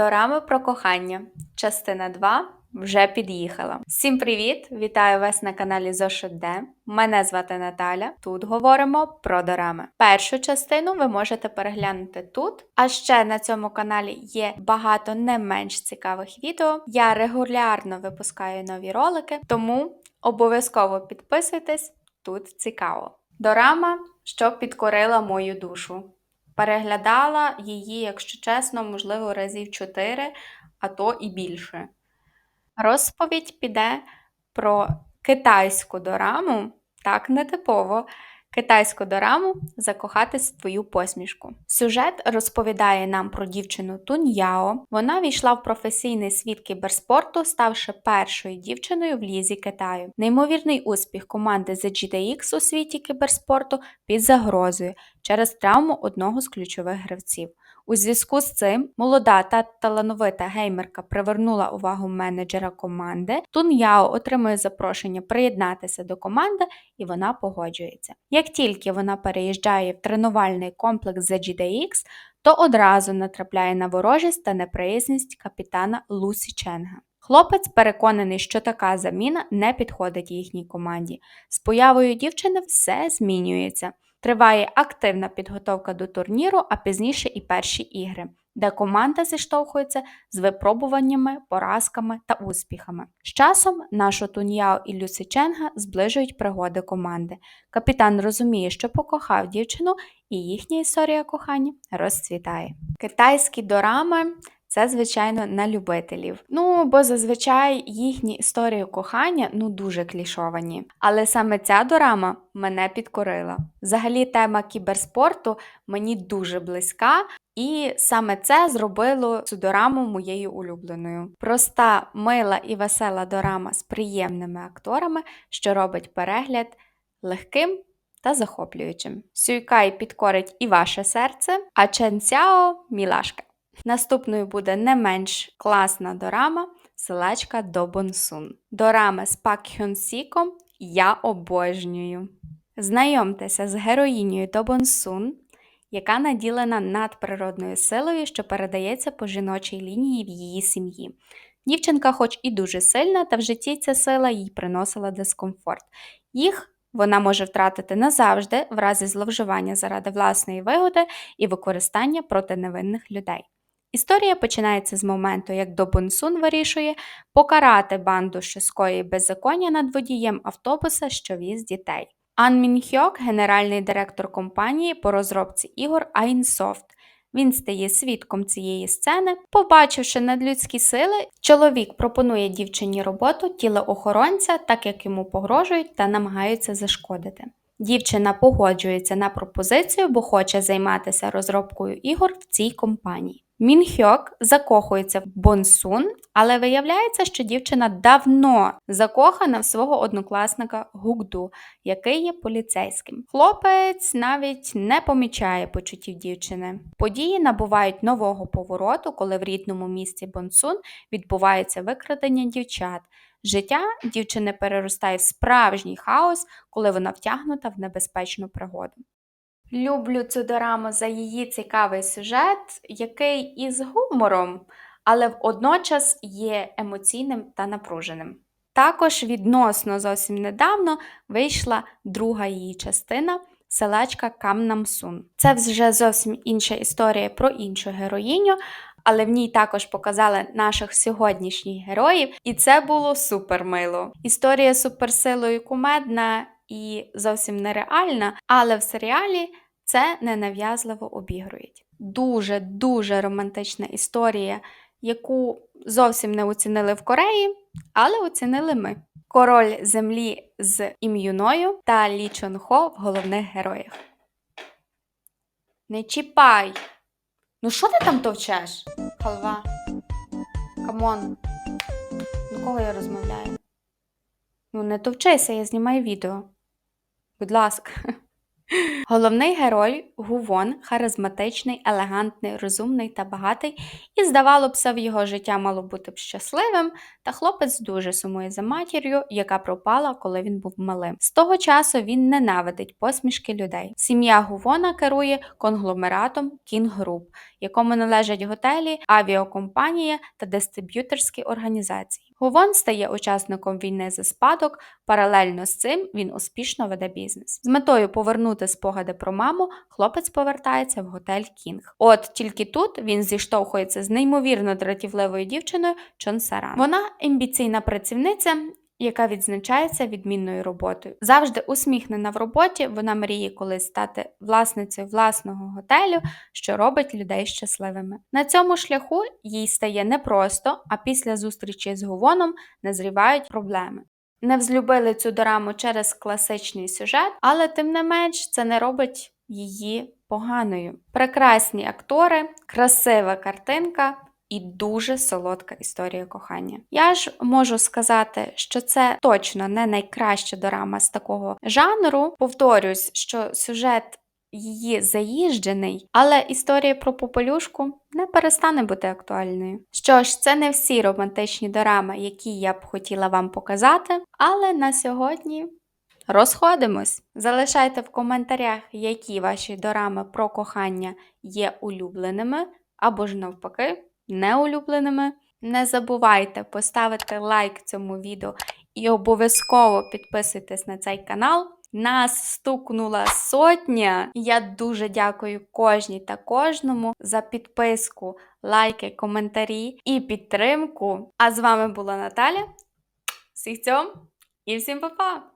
Дорами про кохання. Частина 2 вже під'їхала. Всім привіт! Вітаю вас на каналі Зошит Д. Мене звати Наталя. Тут говоримо про дорами. Першу частину ви можете переглянути тут. А ще на цьому каналі є багато не менш цікавих відео. Я регулярно випускаю нові ролики, тому обов'язково підписуйтесь, тут цікаво. Дорама, що підкорила мою душу. Переглядала її, якщо чесно, можливо, разів 4, а то і більше. Розповідь піде про китайську дораму, так нетипово, китайську дораму закохатись в твою посмішку. Сюжет розповідає нам про дівчину Тун Яо. Вона війшла в професійний світ кіберспорту, ставши першою дівчиною в лізі Китаю. Неймовірний успіх команди The GTX у світі кіберспорту під загрозою через травму одного з ключових гравців. У зв'язку з цим молода та талановита геймерка привернула увагу менеджера команди. Тун Яо отримує запрошення приєднатися до команди, і вона погоджується. Як тільки вона переїжджає в тренувальний комплекс ZGDX, то одразу натрапляє на ворожість та неприязність капітана Лусі Ченга. Хлопець переконаний, що така заміна не підходить їхній команді. З появою дівчини все змінюється. Триває активна підготовка до турніру, а пізніше і перші ігри, де команда зіштовхується з випробуваннями, поразками та успіхами. З часом нашу Туньяо і Люсі Ченга зближують пригоди команди. Капітан розуміє, що покохав дівчину, і їхня історія кохання розцвітає. Китайські дорами. Це, звичайно, на любителів. Ну, бо зазвичай їхні історії кохання ну дуже клішовані. Але саме ця дорама мене підкорила. Взагалі, тема кіберспорту мені дуже близька, і саме це зробило цю дораму моєю улюбленою. Проста, мила і весела дорама з приємними акторами, що робить перегляд легким. Та захоплюючим. Сюйкай підкорить і ваше серце, а Чен Цяо – мілашка. Наступною буде не менш класна дорама Селечка до Бонсун. Дорами з Пак Хьон Сіком я обожнюю. Знайомтеся з героїнею до Бонсун, яка наділена надприродною силою, що передається по жіночій лінії в її сім'ї. Дівчинка, хоч і дуже сильна, та в житті ця сила їй приносила дискомфорт. Їх вона може втратити назавжди в разі зловживання заради власної вигоди і використання проти невинних людей. Історія починається з моменту, як До Бонсун вирішує покарати банду, що скоїть беззаконня над водієм автобуса, що віз дітей. Ан Мін Хьок, генеральний директор компанії по розробці ігор Айнсофт. Він стає свідком цієї сцени. Побачивши надлюдські сили, чоловік пропонує дівчині роботу тілоохоронця, так як йому погрожують та намагаються зашкодити. Дівчина погоджується на пропозицію, бо хоче займатися розробкою ігор в цій компанії. Мінхьок закохується в Бонсун, але виявляється, що дівчина давно закохана в свого однокласника Гукду, який є поліцейським. Хлопець навіть не помічає почуттів дівчини. Події набувають нового повороту, коли в рідному місті Бонсун відбувається викрадення дівчат. Життя дівчини переростає в справжній хаос, коли вона втягнута в небезпечну пригоду. Люблю цю дораму за її цікавий сюжет, який із гумором, але водночас є емоційним та напруженим. Також відносно зовсім недавно вийшла друга її частина селечка Камнамсун. Це вже зовсім інша історія про іншу героїню, але в ній також показали наших сьогоднішніх героїв, і це було супер мило. Історія суперсилою кумедна і зовсім нереальна, але в серіалі це ненав'язливо обігрують. Дуже-дуже романтична історія, яку зовсім не оцінили в Кореї, але оцінили ми. Король землі з ім'юною та Лі Чон Хо в головних героях. Не чіпай! Ну що ти там товчеш? Халва. Камон. До кого я розмовляю? Ну, не товчися, я знімаю відео. Будь ласка. Головний герой Гувон харизматичний, елегантний, розумний та багатий, і здавало б, все в його життя мало бути б щасливим, та хлопець дуже сумує за матір'ю, яка пропала, коли він був малим. З того часу він ненавидить посмішки людей. Сім'я Гувона керує конгломератом Group, якому належать готелі, авіакомпанія та дистриб'юторські організації. Гувон стає учасником війни за спадок. Паралельно з цим він успішно веде бізнес. З метою повернути спогади про маму, хлопець повертається в готель Кінг. От тільки тут він зіштовхується з неймовірно дратівливою дівчиною Чон Саран. Вона амбіційна працівниця. Яка відзначається відмінною роботою. Завжди усміхнена в роботі, вона мріє колись стати власницею власного готелю, що робить людей щасливими. На цьому шляху їй стає непросто, а після зустрічі з Гувоном назрівають проблеми. Не взлюбили цю дораму через класичний сюжет, але тим не менш це не робить її поганою. Прекрасні актори, красива картинка. І дуже солодка історія кохання. Я ж можу сказати, що це точно не найкраща дорама з такого жанру. Повторюсь, що сюжет її заїжджений, але історія про попелюшку не перестане бути актуальною. Що ж, це не всі романтичні дорами, які я б хотіла вам показати, але на сьогодні. Розходимось. Залишайте в коментарях, які ваші дорами про кохання є улюбленими, або ж навпаки, неулюбленими. Не забувайте поставити лайк цьому відео і обов'язково підписуйтесь на цей канал. Нас стукнула сотня. Я дуже дякую кожній та кожному за підписку, лайки, коментарі і підтримку. А з вами була Наталя. Всіх цьом і всім па-па!